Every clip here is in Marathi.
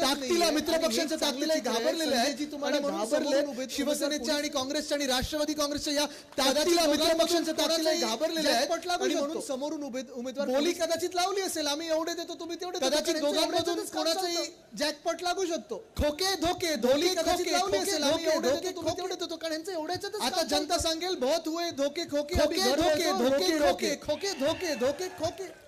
ताकदीला मित्र पक्षांच्या ताकदीला घाबरलेले घाबरले शिवसेनेच्या आणि काँग्रेसच्या आणि राष्ट्रवादी काँग्रेसच्या या ताकदीला मित्र पक्षांच्या ताकदीला घाबरलेले म्हणून समोरून उमेदवार बोली कदाचित लावली असेल. आम्ही एवढे देतो तुम्ही तेवढे कदाचित दोघांमधून कोणाचाही जॅकपट लागू शकतो. खोके धोके धोली कदाचित लावली असेल. आम्ही एवढे देतो तुम्ही तेवढे देतो. कारण यांचं एवढ्याच आता जनता सांगेल बहुत हुए धोके खोके धोके धोके धोके खोके धोके धोके खोके.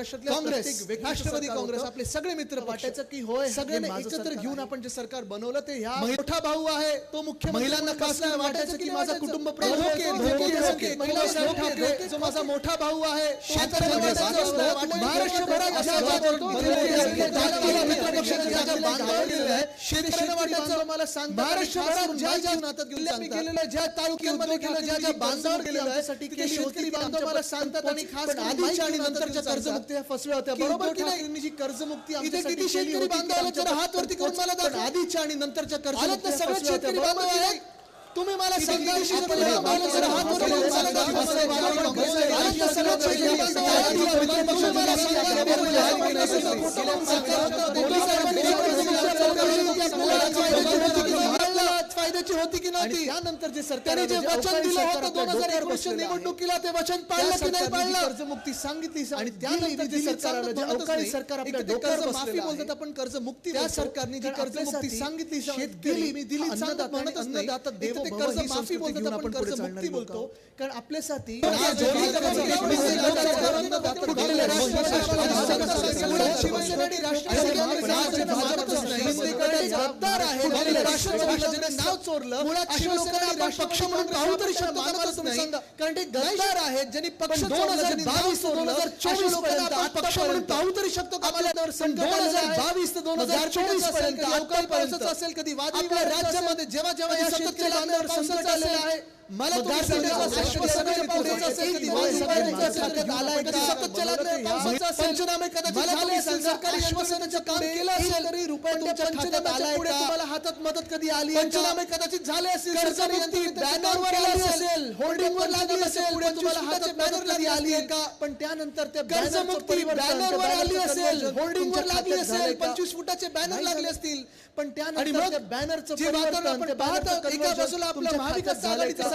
राष्ट्रवादी काँग्रेस आपले सगळे मित्र वाटायचं की होय एकत्र घेऊन आपण जे सरकार बनवलं ते ह्या मोठा भाऊ आहे तो मुख्य महिलांना कसं वाटायचं की माझा कुटुंब माझा मोठा भाऊ आहे महाराष्ट्रभरात ज्या ज्या ज्या मला सांगतात आणि खास आधीच्या आणि नंतरच्या कर्ज त्या फसव्या होत्या बरोबर की नाही? जी कर्जमुक्ती इथे किती शेतकरी बांधवाला जरा हात वरती करून मला आधीच्या आणि नंतरच्या कर्ज सगळे शेतकरी आहेत तुम्ही मला सांगा कायद्याची होती की नव्हती? त्यानंतर जे सरकार जे वचन दिलं होतं दोन हजार एकोणीसच्या निवडणुकीला ते वचन पाळलं की नाही पाळलं? कर्जमुक्ती सांगितली आणि त्यानंतर जे सरकारनं म्हणजे सरकार आपल्या माफी बोलतात आपण कर्जमुक्ती त्या सरकारने जी कर्ज मुक्ती सांगितली शेतकरी मी दिली सांगत म्हणत असतात आता देव ते कर्ज माफी बोलतात आपण कर्जमुक्ती बोलतो. कारण आपल्यासाठी शिवसेनेने राष्ट्रवादी गद्दार नाव चोरलं पक्ष म्हणून कारण ते गद्दार आहेत ज्यांनी पक्ष दोन हजार बावीस दोन हजार चोवीसपर्यंत पक्ष म्हणून राहू तरी शकतो का मला दोन हजार बावीस ते दोन हजार चोवीसपर्यंत अवकाळी पावसाचं असेल कधी वाद राज्यामध्ये जेव्हा जेव्हा या शेतकऱ्यांवर आहे. मला पंचनामे हातात मदत कधी आली पंचनामे कदाचित झाले असेल बॅनरवर आली असेल होल्डिंगवर लागली असेल पुढे तुम्हाला हातात बॅनर कधी आली आहे का? पण त्यानंतर त्या कर्जमुक्ती बॅनरवर आली असेल होल्डिंगवर लागली असेल पंचवीस फुटाचे बॅनर लागले असतील पण त्यानंतर बॅनरचं वातावरण आपण पाहतो एका बाजूला आपल्या महाविकास आघाडीचं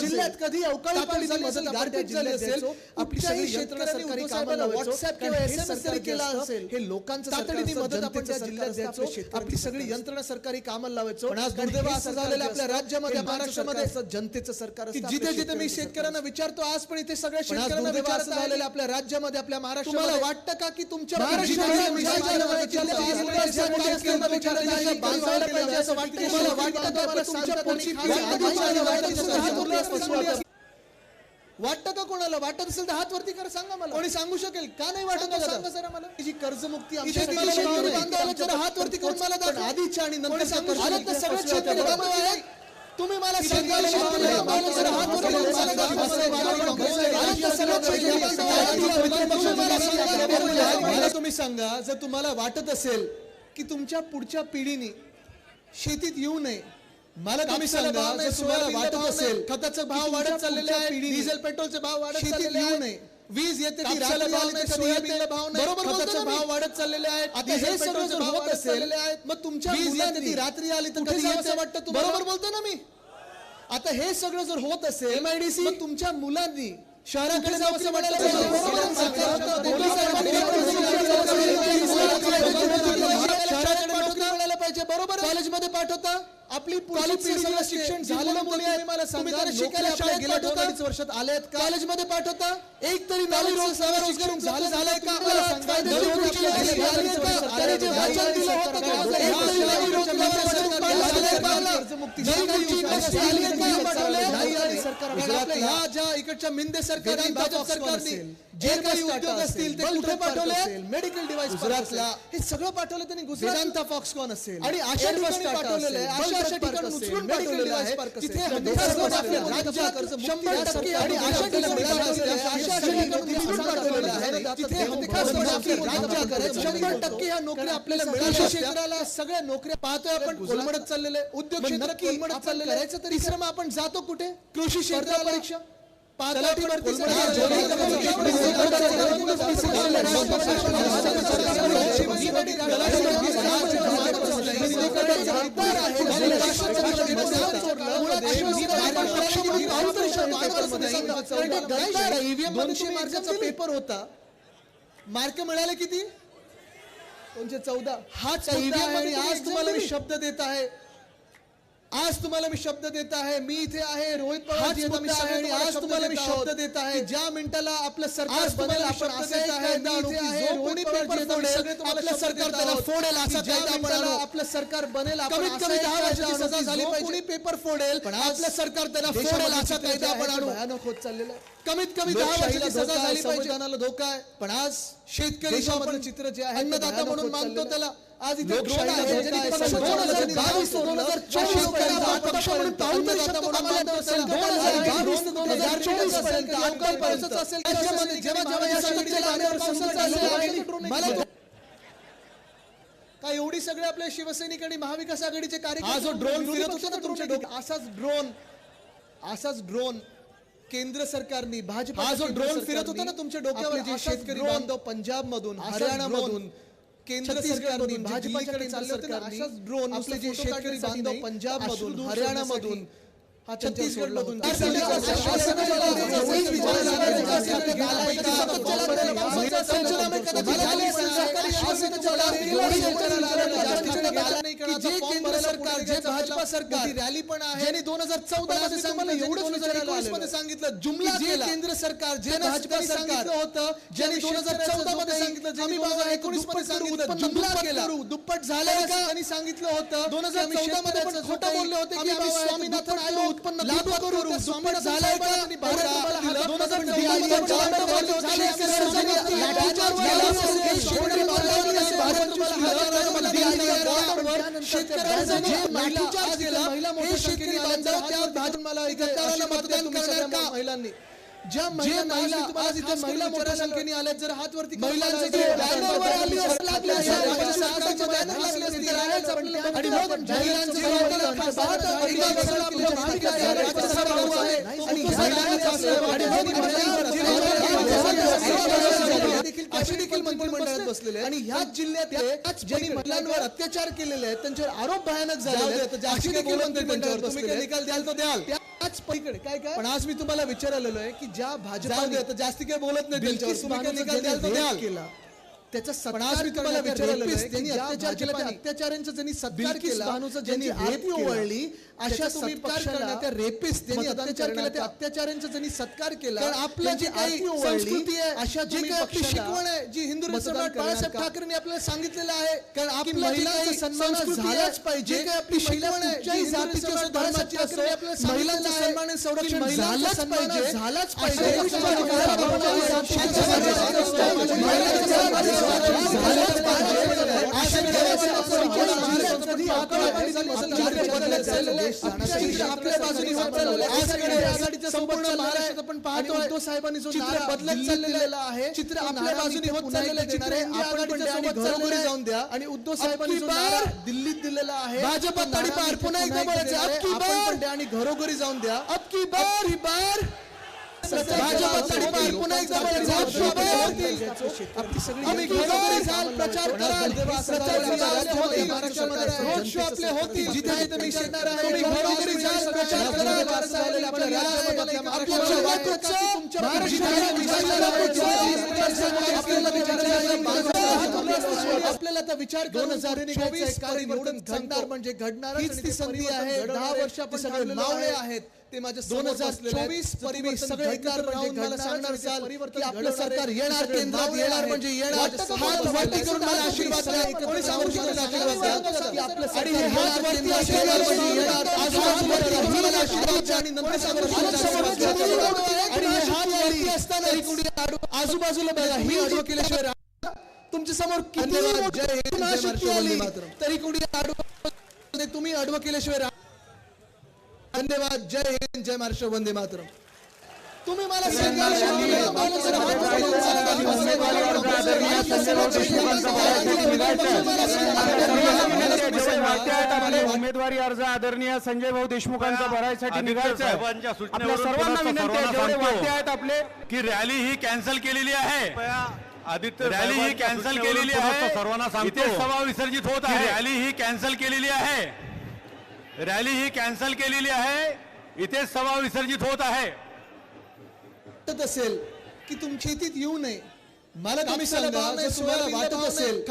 जिल्ह्यात कधी अवकाळी पाणी गारपीट झाली असेल आपली सगळी शेतकऱ्यांनी उपसाहेबांना व्हॉट्सअप किंवा एसएमएस जरी केला असेल हे लोकांचं तातडीने मदत आपण त्या जिल्ह्यात द्यायचो आपली सगळी यंत्रणा सरकारी कामाला लावायचो पण आज दुर्दैव असं झालेलं आपल्या राज्यामध्ये महाराष्ट्रामध्ये जनतेचं सरकार जिथे जिथे मी शेतकऱ्यांना विचारतो आज पण इथे सगळ्या शेतकऱ्यांना विचारत झालेलं आपल्या राज्यामध्ये आपल्या महाराष्ट्राला वाटतं का की तुमच्या महाराष्ट्राला वाटतं वाटत का कोणाला? वाटत असेल तर हात वरती कर सांगा मला. कोणी सांगू शकेल? का नाही वाटत सांगा सर आम्हाला. जी कर्जमुक्ती हात वरती मला आधीच्या आणि नंतर तुम्ही मला तुम्ही सांगा जर तुम्हाला वाटत असेल की तुमच्या पुढच्या पिढीने शेतीत येऊ नये मालक आम्ही सांगा जर तुम्हाला वाटत असेल खताचा भाव वाढत चाललेला आहे डिझेल पेट्रोलचे भाव वाढत चाललेले आहे. वीज येते ती रात्रीला भाव नाही सोयाबीनला भाव नाही. बरोबर खताचा भाव वाढत चाललेले आहेत आता हे सर्व जर होत असेल मग तुमच्या वीज येते ती रात्री आली तर कधी असं वाटतं बरोबर बोलतो ना मी. आता हे सगळं जर होत असेल एमआयडीसी तुमच्या मुलांनी शहराकडे जाऊ जावंसं वाटायला करायचे बरोबर कॉलेजमध्ये पाठवता. आपली शिक्षण मला शिकायला शाळेत वर्षात आलेत कॉलेजमध्ये पाठवता? एक तरी नवीन रोजगार झालं का? सरकार ह्या ज्या इकडच्या मिंदे Foxconn सरकारने जे काही उद्योग असतील ते कुठे पाठवले? मेडिकल डिव्हाइस गुजरातला. हे सगळं पाठवलं त्यांनी. गुजरात वेदांता फॉक्सकॉन असेल. आणि अशा ठिकाणी पाठवलेलं आहे. अशा अशा ठिकाणी उचलून पाठवलेलं आहे. तिथे शंभर टक्के आणि अशा ठिकाणी अशा अशा ठिकाणी उचलून पाठवलेलं आहे. तिथे शंभर टक्के ह्या नोकऱ्या आपल्याला मिळाल्या सगळ्या नोकऱ्या पाहतोय आपण कोलमडत चाललेले उद्योग मग क्षेत्र आपण चाललेलं आहे तरी आपण जातो कुठे कृषी क्षेत्र परीक्षा. आहे. दोनशे मार्काचा पेपर होता मार्क मिळाले किती दोनशे चौदा. हाच मुद्दा आहे आणि आज तुम्हाला मी शब्द देत आहे. आज तुम्हाला मी शब्द देत आहे मी इथे आहे रोहित पवार आज तुम्हाला मी शब्द देत आहे ज्या मिनिटाला आपलं सरकार तुम्हाला आपण आपलं सरकार त्याला फोडेल आपलं सरकार बनेल कमीत कमी दहा वर्षाची सजा झाली पाहिजे. कोणी पेपर फोडेल? पण आपलं सरकार त्याला फोडेल असा कायदा आपण आणू? भयानक होत चाललेलं कमीत कमी दहा वर्षाची सजा झाली पाहिजे. धोका आहे. पण आज शेतकरी चित्र जे आहे अन्नदाता म्हणून मानतो त्याला. आज इथे drone आहे. दोन हजार बावीस ते दोन हजार चोवीस म्हणून पाहू तरी संकट दोन हजार बावीस ते दोन हजार चोवीसपर्यंत अवकाळी पावसाचं असेल त्याच्यामध्ये जेव्हा जेव्हा या पावसाचं असेल मला काय एवढी सगळे आपल्या शिवसैनिक आणि महाविकास आघाडीचे कार्यकर्ते हा जो ड्रोन फिरत होता ना तुमच्या डोक्यात असाच ड्रोन असाच ड्रोन केंद्र सरकारनी भाजप जो ड्रोन फिरत होता ना तुमच्या डोक्यावर जे शेतकरी बांधव पंजाब मधून हरियाणा मधून केंद्र सरकारनी भाजपाकडे चालले होते अशाच ड्रोन आपले जे शेतकरी बांधव पंजाब मधून हरियाणा मधून छत्तीसगड मधून केंद्र सरकार जे भाजपा सरकार रॅली पण आहे. ज्यांनी दोन हजार चौदा मध्ये सांगितलं एवढंच मध्ये सांगितलं जुमला जे केंद्र सरकार जे भाजपा सरकार होतं ज्यांनी दोन हजार चौदा मध्ये सांगितलं आम्ही बाबा एकोणीसमध्ये सांगितलं जुमला केला. दुप्पट झालं का त्यांनी सांगितलं होतं दोन हजार चौदा मध्ये पण खोटं बोलले होते की आम्ही स्वामीनाथन आयोग उत्पन्न लागू करू स्वामीनाथन झालंय का? दोन हजार चौदा शेतकऱ्यांचा जे लाठीचार्ज केला हे शेतकरी बांधव त्या भाजपला मतदान करणार का महिलांनी ज्या महिला महिला आज इथे महिला मोठ्या संख्येने आल्या जर हात वरती महिलांचे असं देखील मंत्रिमंडळात बसलेले आहेत. आणि ह्याच जिल्ह्यात ज्यांनी महिलांवर अत्याचार केलेले आहेत त्यांच्यावर आरोप भयानक झाले त्यांच्यावर तुम्ही काही निकाल द्याल तर द्याल. त्याच पलीकडे काय काय? पण आज मी तुम्हाला विचारलेलो आहे की ज्या भाजपा जास्ती काही बोलत नाही त्यांच्यावर. तुम्ही निकाल द्याल तर द्याल. केला त्याचा सत्कार तुम्हाला त्यांनी अत्याचार केला त्या अत्याचारांचा ज्यांनी सत्कार केला ज्यांनी आरती ओवळली अशा तुम्ही पक्षाला त्या रेपिस्ट त्यांनी अत्याचार केला त्या अत्याचारांचा ज्यांनी सत्कार केला कारण आपल्या जी काही संस्कृती आहे अशा जे काही आपली शिकवण आहे जी हिंदू सम्राट बाळासाहेब ठाकरेंनी आपल्याला सांगितलेलं आहे कारण आपली महिलांचा सन्मान झालाच पाहिजे जे काही आपली शिकवण आहे जी जातीची असो धर्माची असो महिलांचा सन्मान संरक्षण झालंच पाहिजे. झालाच आघाडीच्या संपूर्ण महाराष्ट्रात आपण पाहतो उद्धव साहेबांनी जो चित्र बदलत चाललेलं आहे चित्र आपल्या बाजूने होत चाललेलं आहे चित्र आघाडीच्या सोबत घरोघरी जाऊन द्या. आणि उद्धव साहेबांनी दिल्लीत दिलेला आहे भाजप तडीपार पुन्हा एकदा बोलायचं आणि घरोघरी जाऊन द्या. अबकी बार ही बार! भाजप पुन्हा एकदा प्रचार कराल. रोड शो आपले होतील जिथे शिकणार आहे घरोघरी जाल प्रचार कराल आपल्या महाराष्ट्राला आता विचार दोन हजार चोवीस परिवर्तन घडणार म्हणजे घडणार ती संधी आहे. दहा वर्षापासून सगळे मावळे आहेत. ते माझ्या दोन हजार चोवीस परिवर्तन सगळे एकत्र राहून मला सांगणार असाल आपलं सरकार येणार केंद्रात येणार म्हणजे येणार. हात वरती करून मला आशीर्वाद द्या. कोणी सांगू शकत आशीर्वाद द्या. की आपलं सरकार हात वरती आशीर्वाद म्हणजे येणार. आजूबाजूला राहून मला आशीर्वाद द्या आणि नंतर सांगू शकत आशीर्वाद द्या. आणि हे हात वरती असताना कोणी आजूबाजूला बघा ही केल्याशिवाय तुमच्यासमोर किती आली तरी कोणी आडवं तुम्ही आडवं केल्याशिवाय धन्यवाद जय हिंद जय महाराष्ट्र वंदे मातरम तुम्ही मला उमेदवारी अर्ज आदरणीय संजय भाऊ देशमुखांचा भरायसाठी निघायचं सर्वांना विनंती आहेत आपले की रॅली ही कॅन्सल केलेली आहे आदित्य रॅली ही कॅन्सल केलेली आहे. सर्वांना सांगतो इथे सभा विसर्जित होत आहे. रॅली ही कॅन्सल केलेली आहे. रॅली ही कॅन्सल केलेली आहे. इथे सभा विसर्जित होत आहे. वाटत असेल की तुमच्या शेतीत येऊ नये. मला तुम्ही सांगा जर तुम्हाला वाटत असेल